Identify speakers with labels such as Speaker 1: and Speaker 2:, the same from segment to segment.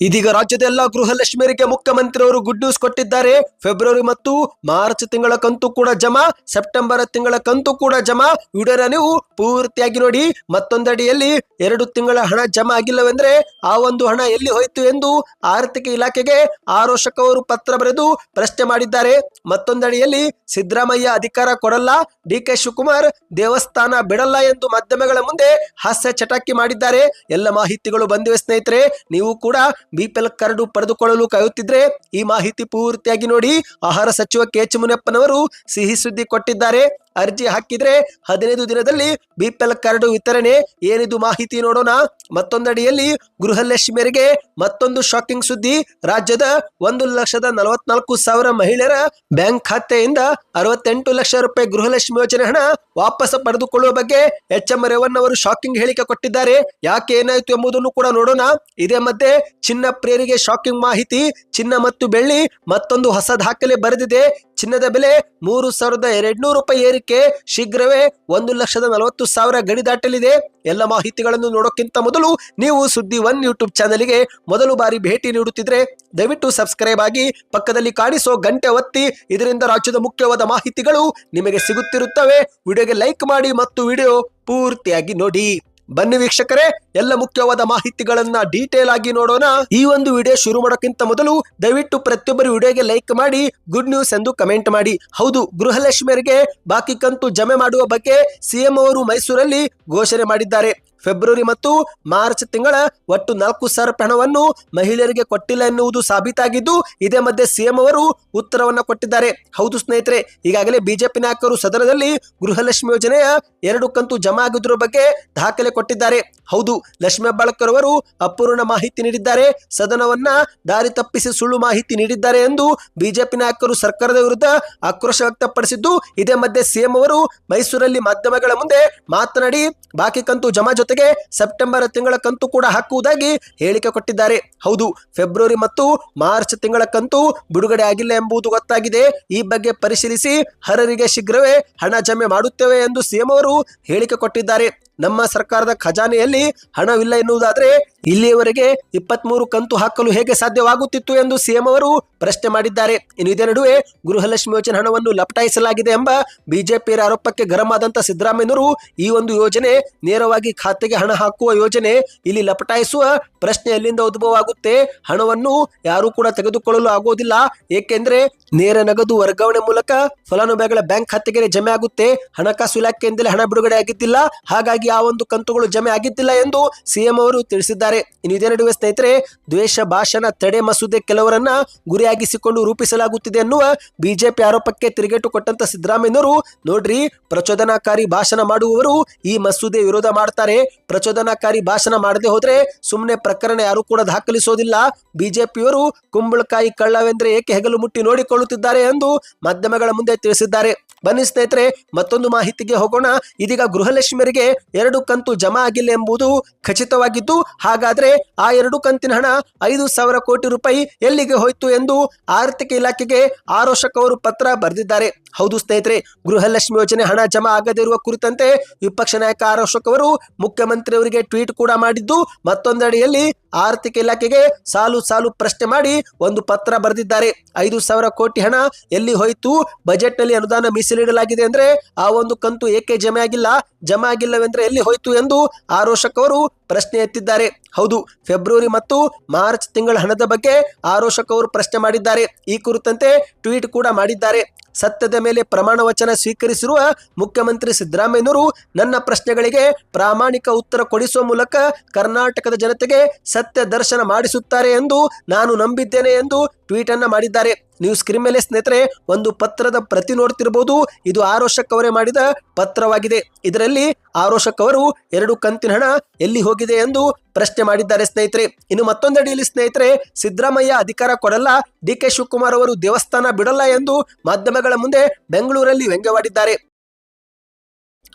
Speaker 1: ಇದೀಗ ರಾಜ್ಯದ ಎಲ್ಲಾ ಗೃಹಲಕ್ಷ್ಮಿಯರಿಗೆ ಮುಖ್ಯಮಂತ್ರಿಯವರು ಗುಡ್ ನ್ಯೂಸ್ ಕೊಟ್ಟಿದ್ದಾರೆ. ಫೆಬ್ರವರಿ ಮತ್ತು ಮಾರ್ಚ್ ತಿಂಗಳ ಕಂತು ಕೂಡ ಜಮಾ ಸೆಪ್ಟೆಂಬರ್ ತಿಂಗಳ ಕಂತು ಕೂಡ ಜಮಾ. ವಿಡಿಯೋನ ನೀವು ಪೂರ್ತಿಯಾಗಿ ನೋಡಿ. ಮತ್ತೊಂದಡಿಯಲ್ಲಿ ಎರಡು ತಿಂಗಳ ಹಣ ಜಮಾ ಆಗಿಲ್ಲವೆಂದ್ರೆ ಆ ಒಂದು ಹಣ ಎಲ್ಲಿ ಹೋಯಿತು ಎಂದು ಆರ್ಥಿಕ ಇಲಾಖೆಗೆ ಆರೋಷಕ ಅವರು ಪತ್ರ ಬರೆದು ಪ್ರಶ್ನೆ ಮಾಡಿದ್ದಾರೆ. ಮತ್ತೊಂದಡಿಯಲ್ಲಿ ಸಿದ್ದರಾಮಯ್ಯ ಅಧಿಕಾರ ಕೊಡಲ್ಲ, ಡಿ ಕೆ ಶಿವಕುಮಾರ್ ದೇವಸ್ಥಾನ ಬಿಡಲ್ಲ ಎಂದು ಮಾಧ್ಯಮಗಳ ಮುಂದೆ ಹಾಸ್ಯ ಚಟಾಕಿ ಮಾಡಿದ್ದಾರೆ. ಎಲ್ಲ ಮಾಹಿತಿಗಳು ಬಂದಿವೆ ಸ್ನೇಹಿತರೆ, ನೀವು ಕೂಡ ಬಿಪಿಎಲ್ ಕರಡು ಪಡೆದುಕೊಳ್ಳಲು ಕಾಯುತ್ತಿದ್ರೆ ಈ ಮಾಹಿತಿ ಪೂರ್ತಿಯಾಗಿ ನೋಡಿ. ಆಹಾರ ಸಚಿವ ಕೆ ಮುನಿಯಪ್ಪನವರು ಸಿಹಿ ಸುದ್ದಿ ಕೊಟ್ಟಿದ್ದಾರೆ. ಅರ್ಜಿ ಹಾಕಿದ್ರೆ ಹದಿನೈದು ದಿನದಲ್ಲಿ ಬಿಪಿಎಲ್ ಕಾರ್ಡ್ ವಿತರಣೆ. ಏನಿದು ಮಾಹಿತಿ ನೋಡೋಣ. ಮತ್ತೊಂದಡಿಯಲ್ಲಿ ಗೃಹಲಕ್ಷ್ಮಿಯರಿಗೆ ಮತ್ತೊಂದು ಶಾಕಿಂಗ್ ಸುದ್ದಿ. ರಾಜ್ಯದ ಒಂದು ಲಕ್ಷದ ನಲವತ್ನಾಲ್ಕು ಸಾವಿರ ಮಹಿಳೆಯರ ಬ್ಯಾಂಕ್ ಖಾತೆಯಿಂದ ಅರವತ್ತೆಂಟು ಲಕ್ಷ ರೂಪಾಯಿ ಗೃಹಲಕ್ಷ್ಮಿ ಯೋಜನೆ ಹಣ ವಾಪಸ್ ಪಡೆದುಕೊಳ್ಳುವ ಬಗ್ಗೆ ಎಚ್ ಎಂ ರೇವಣ್ಣ ಅವರು ಶಾಕಿಂಗ್ ಹೇಳಿಕೆ ಕೊಟ್ಟಿದ್ದಾರೆ. ಯಾಕೆ ಏನಾಯಿತು ಎಂಬುದನ್ನು ಕೂಡ ನೋಡೋಣ. ಇದೇ ಮಧ್ಯೆ ಚಿನ್ನ ಪ್ರಿಯರಿಗೆ ಶಾಕಿಂಗ್ ಮಾಹಿತಿ. ಚಿನ್ನ ಮತ್ತು ಬೆಳ್ಳಿ ಮತ್ತೊಂದು ಹೊಸ ದಾಖಲೆ ಬರೆದಿದೆ. ಚಿನ್ನದ ಬೆಲೆ ಮೂರು ಸಾವಿರದ ಎರಡ್ನೂರು ರೂಪಾಯಿ ಏರಿಕೆ. ಶೀಘ್ರವೇ ಒಂದು ಲಕ್ಷದ ನಲವತ್ತು ಸಾವಿರ ಗಡಿ ದಾಟಲಿದೆ. ಎಲ್ಲ ಮಾಹಿತಿಗಳನ್ನು ನೋಡೋಕ್ಕಿಂತ ಮೊದಲು ನೀವು ಸುದ್ದಿ ಒನ್ ಯೂಟ್ಯೂಬ್ ಚಾನಲ್ಗೆ ಮೊದಲು ಬಾರಿ ಭೇಟಿ ನೀಡುತ್ತಿದ್ರೆ ದಯವಿಟ್ಟು ಸಬ್ಸ್ಕ್ರೈಬ್ ಆಗಿ ಪಕ್ಕದಲ್ಲಿ ಕಾಣಿಸೋ ಗಂಟೆ ಒತ್ತಿ. ಇದರಿಂದ ರಾಜ್ಯದ ಮುಖ್ಯವಾದ ಮಾಹಿತಿಗಳು ನಿಮಗೆ ಸಿಗುತ್ತಿರುತ್ತವೆ. ವಿಡಿಯೋಗೆ ಲೈಕ್ ಮಾಡಿ ಮತ್ತು ವಿಡಿಯೋ ಪೂರ್ತಿಯಾಗಿ ನೋಡಿ. ಬನ್ನಿ ವೀಕ್ಷಕರೇ, ಎಲ್ಲ ಮುಖ್ಯವಾದ ಮಾಹಿತಿಗಳನ್ನ ಡೀಟೇಲ್ ಆಗಿ ನೋಡೋಣ. ಈ ಒಂದು ವಿಡಿಯೋ ಶುರು ಮಾಡೋಕ್ಕಿಂತ ಮೊದಲು ದಯವಿಟ್ಟು ಪ್ರತಿಯೊಬ್ಬರು ವಿಡಿಯೋಗೆ ಲೈಕ್ ಮಾಡಿ ಗುಡ್ ನ್ಯೂಸ್ ಎಂದು ಕಮೆಂಟ್ ಮಾಡಿ. ಹೌದು, ಗೃಹಲಕ್ಷ್ಮಿಯರಿಗೆ ಬಾಕಿ ಕಂತು ಜಮೆ ಮಾಡುವ ಬಗ್ಗೆ ಸಿಎಂ ಅವರು ಮೈಸೂರಲ್ಲಿ ಘೋಷಣೆ ಮಾಡಿದ್ದಾರೆ. ಫೆಬ್ರವರಿ ಮತ್ತು ಮಾರ್ಚ್ ತಿಂಗಳ ಒಟ್ಟು ನಾಲ್ಕು ಸಾವಿರ ಹಣವನ್ನು ಮಹಿಳೆಯರಿಗೆ ಕೊಟ್ಟಿಲ್ಲ ಎನ್ನುವುದು ಸಾಬೀತಾಗಿದ್ದು, ಇದೇ ಮಧ್ಯೆ ಸಿಎಂ ಅವರು ಉತ್ತರವನ್ನ ಕೊಟ್ಟಿದ್ದಾರೆ. ಹೌದು ಸ್ನೇಹಿತರೆ, ಈಗಾಗಲೇ ಬಿಜೆಪಿ ನಾಯಕರು ಸದನದಲ್ಲಿ ಗೃಹಲಕ್ಷ್ಮಿ ಯೋಜನೆಯ ಎರಡು ಕಂತು ಜಮಾ ಆಗಿದ್ರ ಬಗ್ಗೆ ದಾಖಲೆ ಕೊಟ್ಟಿದ್ದಾರೆ. ಹೌದು, ಲಕ್ಷ್ಮಿ ಹೆಬ್ಬಾಳ್ಕರ್ ಅವರು ಅಪೂರ್ಣ ಮಾಹಿತಿ ನೀಡಿದ್ದಾರೆ. ಸದನವನ್ನ ದಾರಿ ತಪ್ಪಿಸಿ ಸುಳ್ಳು ಮಾಹಿತಿ ನೀಡಿದ್ದಾರೆ ಎಂದು ಬಿಜೆಪಿ ನಾಯಕರು ಸರ್ಕಾರದ ವಿರುದ್ಧ ಆಕ್ರೋಶ ವ್ಯಕ್ತಪಡಿಸಿದ್ದು, ಇದೇ ಮಧ್ಯೆ ಸಿಎಂ ಅವರು ಮೈಸೂರಲ್ಲಿ ಮಾಧ್ಯಮಗಳ ಮುಂದೆ ಮಾತನಾಡಿ, ಬಾಕಿ ಕಂತು ಜಮಾ ಜೊತೆಗೆ ಸೆಪ್ಟೆಂಬರ್ ತಿಂಗಳ ಕಂತು ಕೂಡ ಹಾಕುವುದಾಗಿ ಹೇಳಿಕೆ ಕೊಟ್ಟಿದ್ದಾರೆ. ಹೌದು, ಫೆಬ್ರವರಿ ಮತ್ತು ಮಾರ್ಚ್ ತಿಂಗಳ ಕಂತು ಬಿಡುಗಡೆ ಆಗಿಲ್ಲ ಎಂಬುದು ಗೊತ್ತಾಗಿದೆ. ಈ ಬಗ್ಗೆ ಪರಿಶೀಲಿಸಿ ಹರರಿಗೆ ಶೀಘ್ರವೇ ಹಣ ಜಮೆ ಮಾಡುತ್ತೇವೆ ಎಂದು ಸಿಎಂ ಅವರು ಹೇಳಿಕೆ ಕೊಟ್ಟಿದ್ದಾರೆ. ನಮ್ಮ ಸರ್ಕಾರದ ಖಜಾನೆಯಲ್ಲಿ ಹಣವಿಲ್ಲ ಎನ್ನುವುದಾದರೆ ಇಲ್ಲಿಯವರೆಗೆ ಇಪ್ಪತ್ಮೂರು ಕಂತು ಹಾಕಲು ಹೇಗೆ ಸಾಧ್ಯವಾಗುತ್ತಿತ್ತು ಎಂದು ಸಿಎಂ ಅವರು ಪ್ರಶ್ನೆ ಮಾಡಿದ್ದಾರೆ. ಇನ್ನು ಇದೇ ನಡುವೆ ಗೃಹಲಕ್ಷ್ಮಿ ಯೋಜನೆ ಹಣವನ್ನು ಲಪಟಾಯಿಸಲಾಗಿದೆ ಎಂಬ ಬಿಜೆಪಿಯರ ಆರೋಪಕ್ಕೆ ಗರಂ ಆದಂತ ಸಿದ್ದರಾಮಯ್ಯನವರು ಈ ಒಂದು ಯೋಜನೆ ನೇರವಾಗಿ ಖಾತೆಗೆ ಹಣ ಹಾಕುವ ಯೋಜನೆ ಇಲ್ಲಿ ಲಪಟಾಯಿಸುವ ಪ್ರಶ್ನೆ ಎಲ್ಲಿಂದ ಉದ್ಭವ ಆಗುತ್ತೆ ಹಣವನ್ನು ಯಾರು ಕೂಡ ತೆಗೆದುಕೊಳ್ಳಲು ಆಗೋದಿಲ್ಲ. ಏಕೆಂದರೆ ನೇರ ನಗದು ವರ್ಗಾವಣೆ ಮೂಲಕ ಫಲಾನುಭವಿಗಳ ಬ್ಯಾಂಕ್ ಖಾತೆಗೆ ಜಮೆ ಆಗುತ್ತೆ. ಹಣಕಾಸು ಇಲಾಖೆಯಿಂದಲೇ ಹಣ ಬಿಡುಗಡೆ ಆಗಿದ್ದಿಲ್ಲ. ಹಾಗಾಗಿ ಆ ಒಂದು ಕಂತುಗಳು ಜಮೆ ಆಗಿದ್ದಿಲ್ಲ ಎಂದು ಸಿಎಂ ಅವರು ತಿಳಿಸಿದ್ದಾರೆ. ಇನ್ನು ಇದೇ ನಡುವೆ ಸ್ನೇಹಿತರೆ, ದ್ವೇಷ, ಭಾಷಣ, ತಡೆ ಮಸೂದೆ ಕೆಲವರನ್ನ ಗುರಿಯಾಗಿಸಿಕೊಂಡು ರೂಪಿಸಲಾಗುತ್ತಿದೆ ಎನ್ನುವ ಬಿಜೆಪಿ ಆರೋಪಕ್ಕೆ ತಿರುಗೇಟು ಕೊಟ್ಟಂತ ಸಿದ್ದರಾಮಯ್ಯನವರು, ನೋಡ್ರಿ, ಪ್ರಚೋದನಾಕಾರಿ ಭಾಷಣ ಮಾಡುವವರು ಈ ಮಸೂದೆ ವಿರೋಧ ಮಾಡ್ತಾರೆ. ಪ್ರಚೋದನಾಕಾರಿ ಭಾಷಣ ಮಾಡದೆ ಹೋದ್ರೆ ಸುಮ್ಮನೆ ಪ್ರಕರಣ ಯಾರು ಕೂಡ ದಾಖಲಿಸೋದಿಲ್ಲ. ಬಿಜೆಪಿಯವರು ಕುಂಬಳಕಾಯಿ ಕಳ್ಳವೆಂದ್ರೆ ಏಕೆ ಹೆಗಲು ಮುಟ್ಟಿ ನೋಡಿಕೊಳ್ಳುತ್ತಿದ್ದಾರೆ ಎಂದು ಮಾಧ್ಯಮಗಳ ಮುಂದೆ ತಿಳಿಸಿದ್ದಾರೆ. ಬನ್ನಿ ಸ್ನೇಹಿತರೆ, ಮತ್ತೊಂದು ಮಾಹಿತಿಗೆ ಹೋಗೋಣ. ಇದೀಗ ಗೃಹಲಕ್ಷ್ಮಿಯರಿಗೆ ಎರಡು ಕಂತು ಜಮಾ ಆಗಿಲ್ಲ ಎಂಬುದು ಖಚಿತವಾಗಿದ್ದು, ಹಾಗಾದ್ರೆ ಆ ಎರಡು ಕಂತಿನ ಹಣ ಐದು ಸಾವಿರ ಕೋಟಿ ರೂಪಾಯಿ ಎಲ್ಲಿಗೆ ಹೋಯ್ತು ಎಂದು ಆರ್ಥಿಕ ಇಲಾಖೆಗೆ ಆರೋಷಕ ಅವರು ಪತ್ರ ಬರೆದಿದ್ದಾರೆ. ಹೌದು ಸ್ನೇಹಿತರೆ, ಗೃಹಲಕ್ಷ್ಮಿ ಯೋಜನೆ ಹಣ ಜಮಾ ಆಗದಿರುವ ಕುರಿತಂತೆ ವಿಪಕ್ಷ ನಾಯಕ ಆರೋಷಕ್ ಅವರು ಮುಖ್ಯಮಂತ್ರಿಯವರಿಗೆ ಟ್ವೀಟ್ ಕೂಡ ಮಾಡಿದ್ದು, ಮತ್ತೊಂದೆಡೆಯಲ್ಲಿ ಆರ್ಥಿಕ ಇಲಾಖೆಗೆ ಸಾಲು ಸಾಲು ಪ್ರಶ್ನೆ ಮಾಡಿ ಒಂದು ಪತ್ರ ಬರೆದಿದ್ದಾರೆ. ಐದು ಸಾವಿರ ಕೋಟಿ ಹಣ ಎಲ್ಲಿ ಹೋಯಿತು? ಬಜೆಟ್ನಲ್ಲಿ ಅನುದಾನ ಮೀಸಲಿಡಲಾಗಿದೆ ಅಂದ್ರೆ ಆ ಒಂದು ಕಂತು ಏಕೆ ಜಮೆ ಆಗಿಲ್ಲ? ಜಮೆ ಆಗಿಲ್ಲವೆಂದ್ರೆ ಎಲ್ಲಿ ಹೋಯಿತು ಎಂದು ಆರೋಷಕ್ ಅವರು ಪ್ರಶ್ನೆ ಎತ್ತಿದ್ದಾರೆ. ಹೌದು, ಫೆಬ್ರವರಿ ಮತ್ತು ಮಾರ್ಚ್ ತಿಂಗಳ ಹಣದ ಬಗ್ಗೆ ಆರೋಷಕ್ ಅವರು ಪ್ರಶ್ನೆ ಮಾಡಿದ್ದಾರೆ. ಈ ಕುರಿತಂತೆ ಟ್ವೀಟ್ ಕೂಡ ಮಾಡಿದ್ದಾರೆ. ಸತ್ಯದ ಮೇಲೆ ಪ್ರಮಾಣ ವಚನ ಸ್ವೀಕರಿಸಿರುವ ಮುಖ್ಯಮಂತ್ರಿ ಸಿದ್ದರಾಮಯ್ಯನವರು ನನ್ನ ಪ್ರಶ್ನೆಗಳಿಗೆ ಪ್ರಾಮಾಣಿಕ ಉತ್ತರ ಕೊಡಿಸುವ ಮೂಲಕ ಕರ್ನಾಟಕದ ಜನತೆಗೆ ಸತ್ಯ ದರ್ಶನ ಮಾಡಿಸುತ್ತಾರೆ ಎಂದು ನಾನು ನಂಬಿದ್ದೇನೆ ಎಂದು ಟ್ವೀಟ್ ಅನ್ನ ಮಾಡಿದ್ದಾರೆ. ನೀವು ಸ್ಕ್ರೀನ್ ಮೇಲೆ ಸ್ನೇಹಿತರೆ, ಒಂದು ಪತ್ರದ ಪ್ರತಿ ನೋಡ್ತಿರಬಹುದು ಇದು ಆರೋಷಕ್ ಅವರೇ ಮಾಡಿದ ಪತ್ರವಾಗಿದೆ. ಇದರಲ್ಲಿ ಆರೋಷಕ್ ಅವರು ಎರಡು ಕಂತಿನ ಹಣ ಎಲ್ಲಿ ಹೋಗಿದೆ ಎಂದು ಪ್ರಶ್ನೆ ಮಾಡಿದ್ದಾರೆ ಸ್ನೇಹಿತರೆ. ಇನ್ನು ಮತ್ತೊಂದಡಿಯಲ್ಲಿ ಸ್ನೇಹಿತರೆ, ಸಿದ್ದರಾಮಯ್ಯ ಅಧಿಕಾರ ಕೊಡಲ್ಲ, ಡಿ ಕೆ ಶಿವಕುಮಾರ್ ಅವರು ದೇವಸ್ಥಾನ ಬಿಡಲ್ಲ ಎಂದು ಮಾಧ್ಯಮಗಳ ಮುಂದೆ ಬೆಂಗಳೂರಲ್ಲಿ ವ್ಯಂಗ್ಯವಾಡಿದ್ದಾರೆ.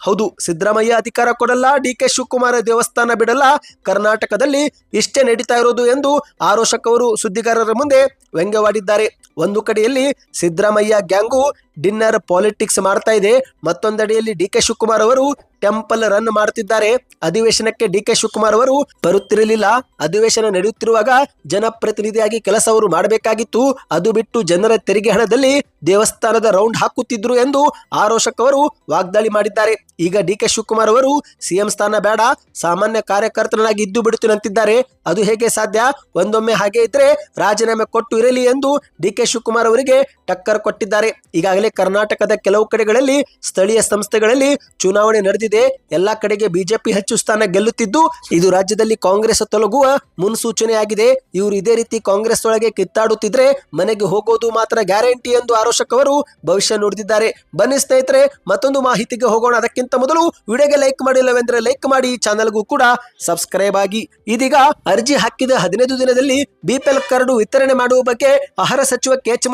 Speaker 1: ಹೌದು, ಸಿದ್ದರಾಮಯ್ಯ ಅಧಿಕಾರ ಕೊಡಲ್ಲ, ಡಿ ಕೆ ಶಿವಕುಮಾರ ದೇವಸ್ಥಾನ ಬಿಡಲ್ಲ, ಕರ್ನಾಟಕದಲ್ಲಿ ಇಷ್ಟೇ ನಡೀತಾ ಇರೋದು ಎಂದು ಆರೋಷಕ್ ಅವರು ಸುದ್ದಿಗಾರರ ಮುಂದೆ ವ್ಯಂಗ್ಯವಾಡಿದ್ದಾರೆ. ಒಂದು ಕಡೆಯಲ್ಲಿ ಸಿದ್ದರಾಮಯ್ಯ ಗ್ಯಾಂಗು ಡಿನ್ನರ್ ಪಾಲಿಟಿಕ್ಸ್ ಮಾಡ್ತಾ ಇದೆ, ಮತ್ತೊಂದೆಡೆಯಲ್ಲಿ ಡಿ ಕೆ ಶಿವಕುಮಾರ್ ಅವರು ಟೆಂಪಲ್ ರನ್ ಮಾಡುತ್ತಿದ್ದಾರೆ ಅಧಿವೇಶನಕ್ಕೆ ಡಿ ಕೆ ಶಿವಕುಮಾರ್ ಅವರು ಬರುತ್ತಿರಲಿಲ್ಲ. ಅಧಿವೇಶನ ನಡೆಯುತ್ತಿರುವಾಗ ಜನಪ್ರತಿನಿಧಿಯಾಗಿ ಕೆಲಸ ಅವರು ಮಾಡಬೇಕಾಗಿತ್ತು. ಅದು ಬಿಟ್ಟು ಜನರ ತೆರಿಗೆ ಹಣದಲ್ಲಿ ದೇವಸ್ಥಾನದ ರೌಂಡ್ ಹಾಕುತ್ತಿದ್ರು ಎಂದು ಆರೋಶಕ್ ಅವರು ವಾಗ್ದಾಳಿ ಮಾಡಿದ್ದಾರೆ. ಈಗ ಡಿ ಕೆ ಶಿವಕುಮಾರ್ ಅವರು ಸಿಎಂ ಸ್ಥಾನ ಬೇಡ, ಸಾಮಾನ್ಯ ಕಾರ್ಯಕರ್ತನಾಗಿ ಇದ್ದು ಬಿಡುತ್ತಿನಂತಿದ್ದಾರೆ ಅದು ಹೇಗೆ ಸಾಧ್ಯ? ಒಂದೊಮ್ಮೆ ಹಾಗೆ ಇದ್ರೆ ರಾಜೀನಾಮೆ ಕೊಟ್ಟು ಇರಲಿ ಎಂದು ಡಿ ಕೆ ಶಿವಕುಮಾರ್ ಅವರಿಗೆ ಟಕ್ಕರ್ ಕೊಟ್ಟಿದ್ದಾರೆ. ಈಗಾಗಲೇ ಕರ್ನಾಟಕದ ಕೆಲವು ಕಡೆಗಳಲ್ಲಿ ಸ್ಥಳೀಯ ಸಂಸ್ಥೆಗಳಲ್ಲಿ ಚುನಾವಣೆ ನಡೆದಿದೆ. ಎಲ್ಲಾ ಕಡೆಗೆ ಬಿಜೆಪಿ ಹೆಚ್ಚು ಸ್ಥಾನ ಗೆಲ್ಲುತ್ತಿದ್ದು, ಇದು ರಾಜ್ಯದಲ್ಲಿ ಕಾಂಗ್ರೆಸ್ ತೊಲಗುವ ಮುನ್ಸೂಚನೆಯಾಗಿದೆ. ಇವರು ಇದೇ ರೀತಿ ಕಾಂಗ್ರೆಸ್ ಒಳಗೆ ಕಿತ್ತಾಡುತ್ತಿದ್ರೆ ಮನೆಗೆ ಹೋಗೋದು ಮಾತ್ರ ಗ್ಯಾರಂಟಿ ಎಂದು ಆರೋಶಕ್ ಅವರು ಭವಿಷ್ಯ ನುಡಿದಿದ್ದಾರೆ. ಬನ್ನಿ ಸ್ನೇಹಿತರೆ, ಮತ್ತೊಂದು ಮಾಹಿತಿಗೆ ಹೋಗೋಣ. ಅದಕ್ಕಿಂತ ಮೊದಲು ವಿಡಿಯೋಗೆ ಲೈಕ್ ಮಾಡಿಲ್ಲವೆಂದ್ರೆ ಲೈಕ್ ಮಾಡಿ ಚಾನಲ್ಗೂ ಕೂಡ ಸಬ್ಸ್ಕ್ರೈಬ್ ಆಗಿ. ಇದೀಗ ಅರ್ಜಿ ಹಾಕಿದ ಹದಿನೈದು ದಿನದಲ್ಲಿ ಬಿಪಿಎಲ್ ಕಾರ್ಡ್ ವಿತರಣೆ ಮಾಡುವ ಬಗ್ಗೆ ಆಹಾರ ಸಚಿವ ಕೆ ಎಚ್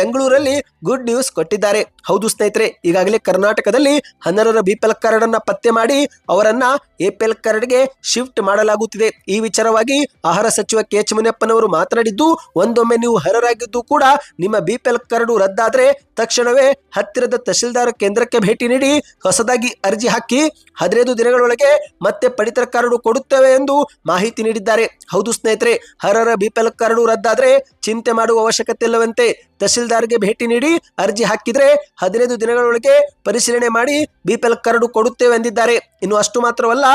Speaker 1: ಬೆಂಗಳೂರಲ್ಲಿ ಗುಡ್ ನ್ಯೂಸ್ ಕೊಟ್ಟಿದ್ದಾರೆ. ಹೌದು ಸ್ನೇಹಿತರೆ, ಈಗಾಗಲೇ ಕರ್ನಾಟಕದಲ್ಲಿ ಹನ್ನೆರಡರ ಬಿಪಿಎಲ್ ಕಾರ್ಡ್ ಅನ್ನ ಪತ್ತೆ ಮಾಡಿ ಅವರನ್ನ ಎಪಿಎಲ್ ಕಾರ್ಡ್ಗೆ ಶಿಫ್ಟ್ ಮಾಡಲಾಗುತ್ತಿದೆ. ಈ ವಿಚಾರವಾಗಿ ಆಹಾರ ಸಚಿವ ಕೆ ಎಚ್ ಮುನಿಯಪ್ಪನವರು ಮಾತನಾಡಿದ್ದು, ಒಂದೊಮ್ಮೆ ನೀವು ಹರರಾಗಿದ್ದು ಕೂಡ ನಿಮ್ಮ ಬಿಪಿಎಲ್ ಕರಡು ರದ್ದಾದ್ರೆ ತಕ್ಷಣವೇ ಹತ್ತಿರದ ತಹಶೀಲ್ದಾರ್ ಕೇಂದ್ರಕ್ಕೆ ಭೇಟಿ ನೀಡಿ ಹೊಸದಾಗಿ ಅರ್ಜಿ ಹಾಕಿ ಹದಿನೈದು ದಿನಗಳೊಳಗೆ ಮತ್ತೆ ಪಡಿತರ ಕಾರ್ಡು ಕೊಡುತ್ತೇವೆ ಎಂದು ಮಾಹಿತಿ ನೀಡಿದ್ದಾರೆ. ಹೌದು ಸ್ನೇಹಿತರೆ, ಹರರ ಬಿಪಿಎಲ್ ಕಾರ್ಡು ರದ್ದಾದ್ರೆ ಚಿಂತೆ ಮಾಡುವ ಅವಶ್ಯಕತೆ ಇಲ್ಲವಂತೆ ತಹಶೀಲ್ದಾರ್ಗೆ ಭೇಟಿ ನೀಡಿ ಅರ್ಜಿ ಹಾಕಿದ್ರೆ ಹದಿನೈದು ದಿನಗಳೊಳಗೆ ಪರಿಶೀಲನೆ ಮಾಡಿ ಬಿಪಿಎಲ್ ಕಾರ್ಡು ಕೊಡುತ್ತೇವೆ ಎಂದಿದ್ದಾರೆ. ಇನ್ನು ಅಷ್ಟು ಮಾತ್ರವಲ್ಲ,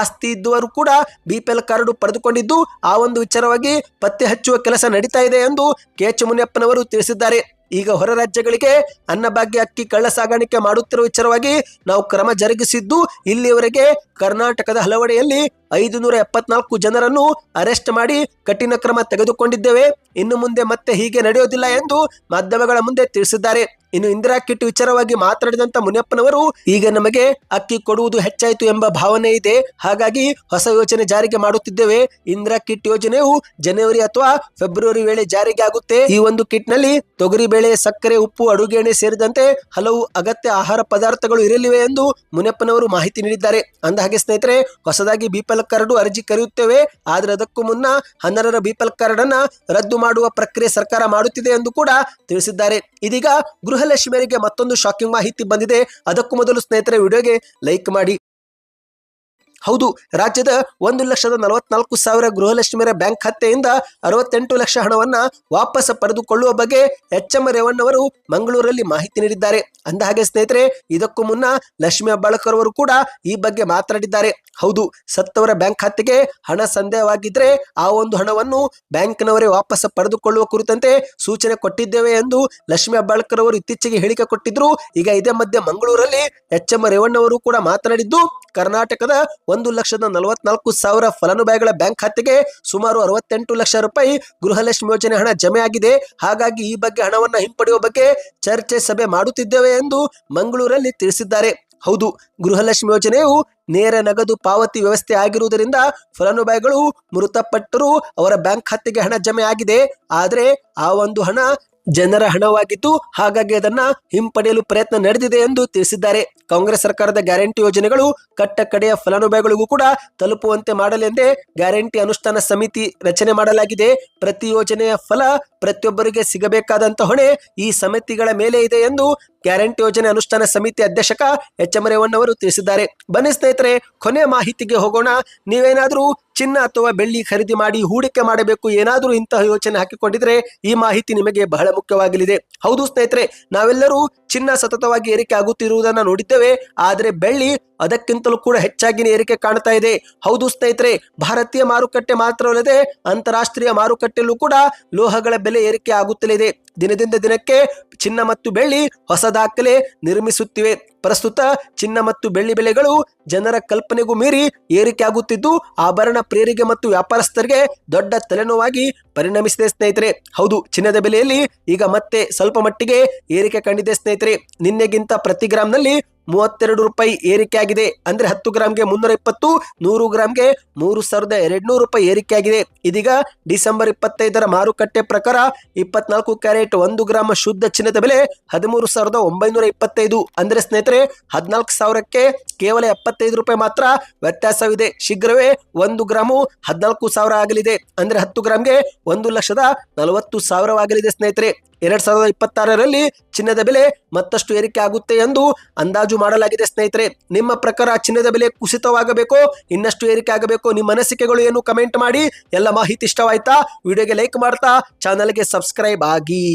Speaker 1: ಆಸ್ತಿ ಇದ್ದವರು ಕೂಡ ಬಿಪಿಎಲ್ ಕಾರ್ಡು ಪಡೆದುಕೊಂಡಿದ್ದು ಆ ಒಂದು ವಿಚಾರವಾಗಿ ಪತ್ತೆ ಹಚ್ಚುವ ಕೆಲಸ ನಡೀತಾ ಇದೆ ಎಂದು ಕೆ ಎಚ್ ಮುನಿಯಪ್ಪನವರು ತಿಳಿಸಿದ್ದಾರೆ. ಈಗ ಹೊರ ರಾಜ್ಯಗಳಿಗೆ ಅನ್ನಭಾಗ್ಯ ಅಕ್ಕಿ ಕಳ್ಳ ಸಾಗಾಣಿಕೆ ಮಾಡುತ್ತಿರುವ ವಿಚಾರವಾಗಿ ನಾವು ಕ್ರಮ ಜರುಗಿಸಿದ್ದು, ಇಲ್ಲಿಯವರೆಗೆ ಕರ್ನಾಟಕದ ಹಲವೆಡೆಯಲ್ಲಿ ಐದು ನೂರ ಎಪ್ಪತ್ನಾಲ್ಕು ಜನರನ್ನು ಅರೆಸ್ಟ್ ಮಾಡಿ ಕಠಿಣ ಕ್ರಮ ತೆಗೆದುಕೊಂಡಿದ್ದೇವೆ. ಇನ್ನು ಮುಂದೆ ಮತ್ತೆ ಹೀಗೆ ನಡೆಯೋದಿಲ್ಲ ಎಂದು ಮಾಧ್ಯಮಗಳ ಮುಂದೆ ತಿಳಿಸಿದ್ದಾರೆ. ಇನ್ನು ಇಂದಿರಾ ಕಿಟ್ ವಿಚಾರವಾಗಿ ಮಾತನಾಡಿದಂತ ಮುನಿಯಪ್ಪನವರು, ಈಗ ನಮಗೆ ಅಕ್ಕಿ ಕೊಡುವುದು ಹೆಚ್ಚಾಯಿತು ಎಂಬ ಭಾವನೆ ಇದೆ. ಹಾಗಾಗಿ ಹೊಸ ಯೋಜನೆ ಜಾರಿಗೆ ಮಾಡುತ್ತಿದ್ದೇವೆ. ಇಂದಿರಾ ಕಿಟ್ ಯೋಜನೆಯು ಜನವರಿ ಅಥವಾ ಫೆಬ್ರವರಿ ವೇಳೆ ಜಾರಿಗೆ ಆಗುತ್ತೆ. ಈ ಒಂದು ಕಿಟ್ನಲ್ಲಿ ತೊಗರಿ ಬೇಳೆ, ಸಕ್ಕರೆ, ಉಪ್ಪು ಅಡುಗೆ ಎಣ್ಣೆ ಸೇರಿದಂತೆ ಹಲವು ಅಗತ್ಯ ಆಹಾರ ಪದಾರ್ಥಗಳು ಇರಲಿವೆ ಎಂದು ಮುನಿಯಪ್ಪನವರು ಮಾಹಿತಿ ನೀಡಿದ್ದಾರೆ. ಅಂದ ಹಾಗೆ ಸ್ನೇಹಿತರೆ, ಹೊಸದಾಗಿ ಬಿಪಿಎಲ್ ಕಾರ್ಡ್ ಅರ್ಜಿ ಕರೆಯುತ್ತೇವೆ. ಆದರೆ ಅದಕ್ಕೂ ಮುನ್ನ ಹನ್ನರರ ಬಿಪಿಎಲ್ ಕಾರ್ಡ್ ಅನ್ನ ರದ್ದು ಮಾಡುವ ಪ್ರಕ್ರಿಯೆ ಸರ್ಕಾರ ಮಾಡುತ್ತಿದೆ ಎಂದು ಕೂಡ ತಿಳಿಸಿದ್ದಾರೆ. ಇದೀಗ ಗೃಹಲಕ್ಷ್ಮಿಯರಿಗೆ ಮತ್ತೊಂದು ಶಾಕಿಂಗ್ ಮಾಹಿತಿ ಬಂದಿದೆ. ಅದಕ್ಕೂ ಮೊದಲು ಸ್ನೇಹಿತರೆ ವಿಡಿಯೋಗೆ ಲೈಕ್ ಮಾಡಿ. ಹೌದು, ರಾಜ್ಯದ ಒಂದು ಲಕ್ಷದ ನಲವತ್ನಾಲ್ಕು ಸಾವಿರ ಗೃಹಲಕ್ಷ್ಮಿಯರ ಬ್ಯಾಂಕ್ ಖಾತೆಯಿಂದ ಅರವತ್ತೆಂಟು ಲಕ್ಷ ಹಣವನ್ನ ವಾಪಸ್ ಪಡೆದುಕೊಳ್ಳುವ ಬಗ್ಗೆ ಎಚ್ ಎಂ ರೇವಣ್ಣವರು ಮಂಗಳೂರಲ್ಲಿ ಮಾಹಿತಿ ನೀಡಿದ್ದಾರೆ. ಅಂದಹಾಗೆ ಸ್ನೇಹಿತರೆ, ಇದಕ್ಕೂ ಮುನ್ನ ಲಕ್ಷ್ಮಿ ಹೆಬ್ಬಾಳ್ಕರ್ ಅವರು ಕೂಡ ಈ ಬಗ್ಗೆ ಮಾತನಾಡಿದ್ದಾರೆ. ಹೌದು, ಸತ್ತವರ ಬ್ಯಾಂಕ್ ಖಾತೆಗೆ ಹಣ ಸಂದೇಹವಾಗಿದ್ರೆ ಆ ಒಂದು ಹಣವನ್ನು ಬ್ಯಾಂಕ್ನವರೇ ವಾಪಸ್ ಪಡೆದುಕೊಳ್ಳುವ ಕುರಿತಂತೆ ಸೂಚನೆ ಕೊಟ್ಟಿದ್ದೇವೆ ಎಂದು ಲಕ್ಷ್ಮಿ ಹೆಬ್ಬಾಳ್ಕರ್ ಅವರು ಇತ್ತೀಚೆಗೆ ಹೇಳಿಕೆ ಕೊಟ್ಟಿದ್ರು. ಈಗ ಇದೇ ಮಧ್ಯೆ ಮಂಗಳೂರಲ್ಲಿ ಎಚ್ ಎಂ ರೇವಣ್ಣವರು ಕೂಡ ಮಾತನಾಡಿದ್ದು, ಕರ್ನಾಟಕದ ಒಂದು ಲಕ್ಷದ ನಲವತ್ನಾಲ್ಕು ಸಾವಿರ ಫಲಾನುಭವಿಗಳ ಬ್ಯಾಂಕ್ ಖಾತೆಗೆ ಸುಮಾರು ಅರವತ್ತೆಂಟು ಲಕ್ಷ ರೂಪಾಯಿ ಗೃಹಲಕ್ಷ್ಮಿ ಯೋಜನೆ ಹಣ ಜಮೆ ಆಗಿದೆ ಹಾಗಾಗಿ ಈ ಬಗ್ಗೆ ಹಣವನ್ನು ಹಿಂಪಡೆಯುವ ಬಗ್ಗೆ ಚರ್ಚೆ ಸಭೆ ಮಾಡುತ್ತಿದ್ದೇವೆ ಎಂದು ಮಂಗಳೂರಲ್ಲಿ ತಿಳಿಸಿದ್ದಾರೆ. ಹೌದು, ಗೃಹಲಕ್ಷ್ಮಿ ಯೋಜನೆಯು ನೇರ ನಗದು ಪಾವತಿ ವ್ಯವಸ್ಥೆ ಆಗಿರುವುದರಿಂದ ಫಲಾನುಭವಿಗಳು ಮೃತಪಟ್ಟರೂ ಅವರ ಬ್ಯಾಂಕ್ ಖಾತೆಗೆ ಹಣ ಜಮೆ ಆಗಿದೆ ಆದರೆ ಆ ಒಂದು ಹಣ ಜನರ ಹಣವಾಗಿದ್ದು ಹಾಗಾಗಿ ಅದನ್ನ ಹಿಂಪಡೆಯಲು ಪ್ರಯತ್ನ ನಡೆದಿದೆ ಎಂದು ತಿಳಿಸಿದ್ದಾರೆ. ಕಾಂಗ್ರೆಸ್ ಸರ್ಕಾರದ ಗ್ಯಾರಂಟಿ ಯೋಜನೆಗಳು ಕಟ್ಟ ಕಡೆಯ ಫಲಾನುಭವಿಗಳಿಗೂ ಕೂಡ ತಲುಪುವಂತೆ ಮಾಡಲೆಂದೇ ಗ್ಯಾರಂಟಿ ಅನುಷ್ಠಾನ ಸಮಿತಿ ರಚನೆ ಮಾಡಲಾಗಿದೆ. ಪ್ರತಿ ಯೋಜನೆಯ ಫಲ ಪ್ರತಿಯೊಬ್ಬರಿಗೆ ಸಿಗಬೇಕಾದಂತಹ ಹೊಣೆ ಈ ಸಮಿತಿಗಳ ಮೇಲೆ ಇದೆ ಎಂದು ಗ್ಯಾರಂಟಿ ಯೋಜನೆ ಅನುಷ್ಠಾನ ಸಮಿತಿ ಅಧ್ಯಕ್ಷಕ ಎಚ್ ಎಂ ರೇವಣ್ಣವರು ತಿಳಿಸಿದ್ದಾರೆ. ಬನ್ನಿ ಸ್ನೇಹಿತರೆ ಕೊನೆ ಮಾಹಿತಿಗೆ ಹೋಗೋಣ. ನೀವೇನಾದರೂ ಚಿನ್ನ ಅಥವಾ ಬೆಳ್ಳಿ ಖರೀದಿ ಮಾಡಿ ಹೂಡಿಕೆ ಮಾಡಬೇಕು, ಏನಾದರೂ ಇಂತಹ ಯೋಚನೆ ಹಾಕಿಕೊಂಡಿದ್ರೆ ಈ ಮಾಹಿತಿ ನಿಮಗೆ ಬಹಳ ಮುಖ್ಯವಾಗಲಿದೆ. ಹೌದು ಸ್ನೇಹಿತರೆ, ನಾವೆಲ್ಲರೂ ಚಿನ್ನ ಸತತವಾಗಿ ಏರಿಕೆ ಆಗುತ್ತಿರುವುದನ್ನು ನೋಡಿದ್ದೇವೆ. ಆದರೆ ಬೆಳ್ಳಿ ಅದಕ್ಕಿಂತಲೂ ಕೂಡ ಹೆಚ್ಚಾಗಿನ ಏರಿಕೆ ಕಾಣ್ತಾ ಇದೆ. ಹೌದು ಸ್ನೇಹಿತರೆ, ಭಾರತೀಯ ಮಾರುಕಟ್ಟೆ ಮಾತ್ರವಲ್ಲದೆ ಅಂತಾರಾಷ್ಟ್ರೀಯ ಮಾರುಕಟ್ಟೆಯಲ್ಲೂ ಕೂಡ ಲೋಹಗಳ ಬೆಲೆ ಏರಿಕೆ ಆಗುತ್ತಲಿದೆ ದಿನದಿಂದ ದಿನಕ್ಕೆ ಚಿನ್ನ ಮತ್ತು ಬೆಳ್ಳಿ ಹೊಸ ದಾಖಲೆ ನಿರ್ಮಿಸುತ್ತಿವೆ. ಪ್ರಸ್ತುತ ಚಿನ್ನ ಮತ್ತು ಬೆಳ್ಳಿ ಬೆಲೆಗಳು ಜನರ ಕಲ್ಪನೆಗೂ ಮೀರಿ ಏರಿಕೆ ಆಗುತ್ತಿದ್ದು, ಆಭರಣ ಪ್ರೇರಿಗೆ ಮತ್ತು ವ್ಯಾಪಾರಸ್ಥರಿಗೆ ದೊಡ್ಡ ತಲೆನೋವಾಗಿ ಪರಿಣಮಿಸಿದೆ ಸ್ನೇಹಿತರೆ. ಹೌದು, ಚಿನ್ನದ ಬೆಲೆಯಲ್ಲಿ ಈಗ ಮತ್ತೆ ಸ್ವಲ್ಪ ಮಟ್ಟಿಗೆ ಏರಿಕೆ ಕಂಡಿದೆ ಸ್ನೇಹಿತರೆ ನಿನ್ನೆಗಿಂತ ಪ್ರತಿ ಗ್ರಾಮ್ನಲ್ಲಿ ಮೂವತ್ತೆರಡು ರೂಪಾಯಿ ಏರಿಕೆ ಆಗಿದೆ ಅಂದ್ರೆ ಹತ್ತು ಗ್ರಾಮ್ಗೆ ಮುನ್ನೂರ ಇಪ್ಪತ್ತು, ನೂರು ಗ್ರಾಮ್ಗೆ ಮೂರು ಸಾವಿರದ ಎರಡ್ನೂರು ರೂಪಾಯಿ ಏರಿಕೆ ಆಗಿದೆ ಇದೀಗ ಡಿಸೆಂಬರ್ ಇಪ್ಪತ್ತೈದರ ಮಾರುಕಟ್ಟೆ ಪ್ರಕಾರ ಇಪ್ಪತ್ನಾಲ್ಕು ಕ್ಯಾರೆಟ್ ಒಂದು ಗ್ರಾಮ ಶುದ್ಧ ಚಿನ್ನದ ಬೆಲೆ ಹದಿಮೂರು ಸಾವಿರದ ಒಂಬೈನೂರ ಇಪ್ಪತ್ತೈದು. ಅಂದ್ರೆ ಸ್ನೇಹಿತರೆ, ಹದಿನಾಲ್ಕು ಸಾವಿರಕ್ಕೆ ಕೇವಲ ಎಪ್ಪತ್ತೈದು ರೂಪಾಯಿ ಮಾತ್ರ ವ್ಯತ್ಯಾಸವಿದೆ. ಶೀಘ್ರವೇ ಒಂದು ಗ್ರಾಮು ಹದಿನಾಲ್ಕು ಸಾವಿರ ಆಗಲಿದೆ. ಅಂದ್ರೆ ಹತ್ತು ಗ್ರಾಮ್ಗೆ ಒಂದು ಲಕ್ಷದ ನಲವತ್ತು ಸಾವಿರವಾಗಲಿದೆ ಸ್ನೇಹಿತರೆ. ಎರಡ್ ಸಾವಿರದ ಇಪ್ಪತ್ತಾರರಲ್ಲಿ ಚಿನ್ನದ ಬೆಲೆ ಮತ್ತಷ್ಟು ಏರಿಕೆ ಆಗುತ್ತೆ ಎಂದು ಅಂದಾಜು ಮಾಡಲಾಗಿದೆ, ಸ್ನೇಹಿತರೆ. ನಿಮ್ಮ ಪ್ರಕಾರ ಚಿನ್ನದ ಬೆಲೆ ಕುಸಿತವಾಗಬೇಕು, ಇನ್ನಷ್ಟು ಏರಿಕೆ ಆಗಬೇಕು, ನಿಮ್ಮ ಅನಿಸಿಕೆಗಳು ಏನು ಕಮೆಂಟ್ ಮಾಡಿ. ಎಲ್ಲ ಮಾಹಿತಿ ಇಷ್ಟವಾಯ್ತಾ? ವಿಡಿಯೋಗೆ ಲೈಕ್ ಮಾಡ್ತಾ, ಚಾನಲ್ಗೆ ಸಬ್ಸ್ಕ್ರೈಬ್ ಆಗಿ.